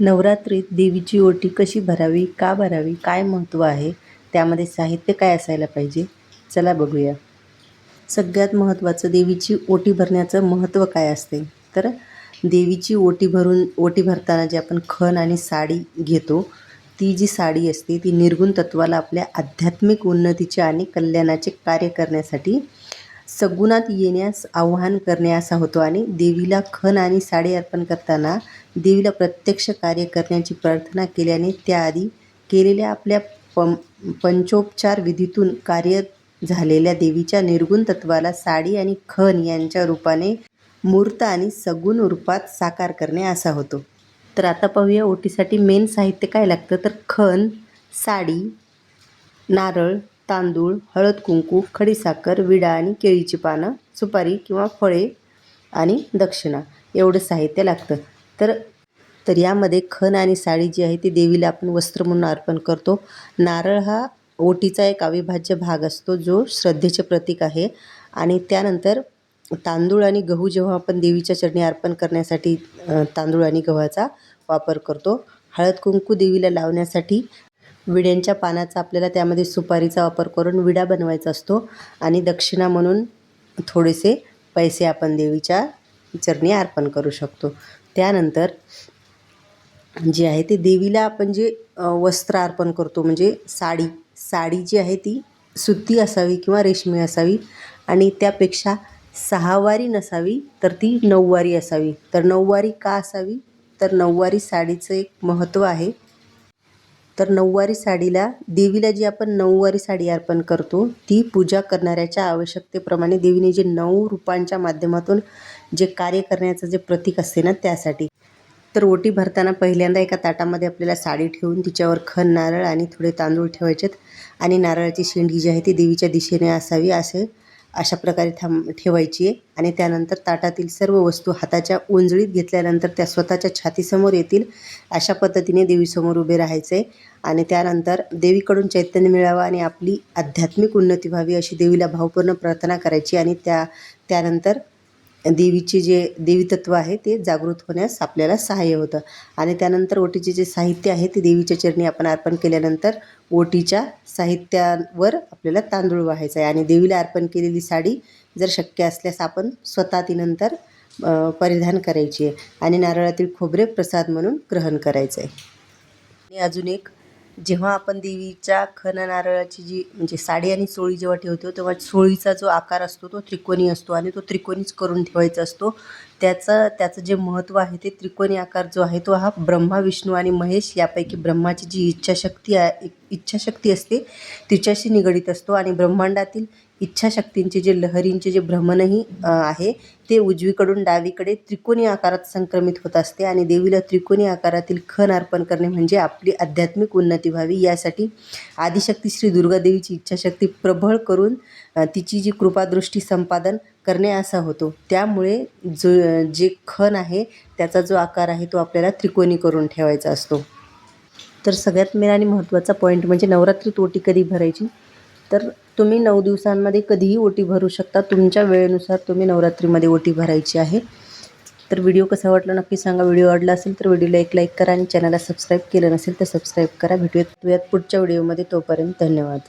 नवरात्रीत देवीची ओटी कशी भरावी का भरावी काय महत्त्व आहे त्यामध्ये साहित्य काय असायला पाहिजे? चला बघूया. सगळ्यात महत्त्वाचं देवीची ओटी भरण्याचं महत्त्व काय असते? तर देवीची ओटी भरून ओटी भरताना जे आपण खण आणि साडी घेतो ती जी साडी असते ती निर्गुण तत्वाला आपल्या आध्यात्मिक उन्नतीचे आणि कल्याणाचे कार्य करण्यासाठी सगुणात येण्यास आव्हान करणे असा होतो आणि देवीला खण आणि साडी अर्पण करताना देवीला प्रत्यक्ष कार्य करण्याची प्रार्थना केल्याने त्याआधी केलेल्या आपल्या पं पंचोपचार विधीतून कार्य झालेल्या देवीच्या निर्गुण तत्वाला साडी आणि खण यांच्या रूपाने मूर्त आणि सगुण रूपात साकार करणे असा होतो. तर आता पाहूया ओटीसाठी मेन साहित्य काय लागतं? तर खण साडी नारळ तांदूळ हळद कुंकू खडीसाखर विडा आणि केळीची पानं सुपारी किंवा फळे आणि दक्षिणा एवढं साहित्य लागतं. तर तर यामध्ये खण आणि साडी जी आहे ती देवीला आपण वस्त्र म्हणून अर्पण करतो. नारळ हा ओटीचा एक अविभाज्य भाग असतो जो श्रद्धेचे प्रतीक आहे. आणि त्यानंतर तांदूळ आणि गहू जेव्हा आपण देवीच्या चरणी अर्पण करण्यासाठी तांदूळ आणि गव्हाचा वापर करतो हळद कुंकू देवीला लावण्यासाठी विड्यांच्या पानाचा आपल्याला त्यामध्ये सुपारीचा वापर करून विडा बनवायचा असतो. आणि दक्षिणा म्हणून थोडेसे पैसे आपण देवीच्या चरणी अर्पण करू शकतो. त्यानंतर जे आहे ते देवीला आपण जे वस्त्र अर्पण करतो म्हणजे साडी साडी जी आहे ती सुती असावी किंवा रेशमी असावी आणि त्यापेक्षा सहावारी नसावी तर ती नऊवारी असावी. तर नऊवारी का असावी? तर नऊवारी साडीचं एक महत्त्व आहे. तर नऊवारी साडीला देवीला जी आपण नऊवारी साडी अर्पण करतो ती पूजा करणाऱ्याच्या आवश्यकतेप्रमाणे देवीने जे नऊ रूपांच्या माध्यमातून जे कार्य करण्याचं जे प्रतीक असते ना त्यासाठी. तर ओटी भरताना पहिल्यांदा एका ताटामध्ये आपल्याला साडी ठेवून तिच्यावर खण नारळ आणि थोडे तांदूळ ठेवायचेत. आणि नारळाची शेंडी जी आहे ती देवीच्या दिशेने असावी असे अशा प्रकारे थांब ठेवायची आहे. आणि त्यानंतर ताटातील सर्व वस्तू हाताच्या उंजळीत घेतल्यानंतर त्या स्वतःच्या छातीसमोर येतील. अशा पद्धतीने देवीसमोर उभे राहायचे. आहे आणि त्यानंतर देवीकडून चैतन्य मिळावं आणि आपली आध्यात्मिक उन्नती व्हावी अशी देवीला भावपूर्ण प्रार्थना करायची. आणि त्या त्यानंतर देवीचे जे देवीतत्व आहे ते जागृत होण्यास आपल्याला सहाय्य होतं. आणि त्यानंतर ओटीचे जे साहित्य आहे ते देवीच्या चरणी आपण अर्पण केल्यानंतर ओटीच्या साहित्यावर आपल्याला तांदूळ व्हायचा आहे. आणि देवीला अर्पण केलेली साडी जर शक्य असल्यास आपण स्वतः ती नंतर परिधान करायची आहे. आणि नारळातील खोबरे प्रसाद म्हणून ग्रहण करायचं आहे. आणि अजून एक जेव्हा आपण देवीच्या खण नारळाची जी म्हणजे साडी आणि सोळी जेव्हा ठेवतो तेव्हा सोळीचा जो आकार असतो तो त्रिकोणी असतो आणि तो त्रिकोणीच करून ठेवायचा असतो. त्याचं त्याचं जे महत्त्व आहे ते त्रिकोणी आकार जो आहे तो हा ब्रह्मा विष्णू आणि महेश यापैकी ब्रह्माची जी इच्छाशक्ती आहे इच्छाशक्ती असते तिच्याशी निगडीत असतो आणि ब्रह्मांडातील इच्छाशक्तींचे जे लहरींचे जे भ्रमणही आहे ते उजवीकडून डावीकडे त्रिकोणी आकारात संक्रमित होत असते आणि देवीला त्रिकोणी आकारातील खण अर्पण करणे म्हणजे आपली आध्यात्मिक उन्नती व्हावी. यासाठी आदिशक्ती श्री दुर्गादेवीची इच्छाशक्ती प्रबळ करून तिची जी कृपादृष्टी संपादन करणे असा होतो. त्यामुळे जो जे खण आहे त्याचा जो आकार आहे तो आपल्याला त्रिकोणी करून ठेवायचा असतो. तर सगळ्यात मेन आणि महत्त्वाचा पॉईंट म्हणजे नवरात्रीत ओटी कधी भरायची? तर तुम्ही नऊ दिवसांमध्ये कधीही ओटी भरू शकता. तुमच्या वेळेनुसार तुम्ही नवरात्रीमध्ये ओटी भरायची आहे. तर व्हिडिओ कसा वाटला नक्की सांगा. व्हिडिओ आवडला असेल तर व्हिडिओला एक लाईक करा आणि चॅनलला सबस्क्राईब केलं नसेल तर सबस्क्राईब करा. भेटूयात पुढच्या व्हिडिओमध्ये. तोपर्यंत धन्यवाद.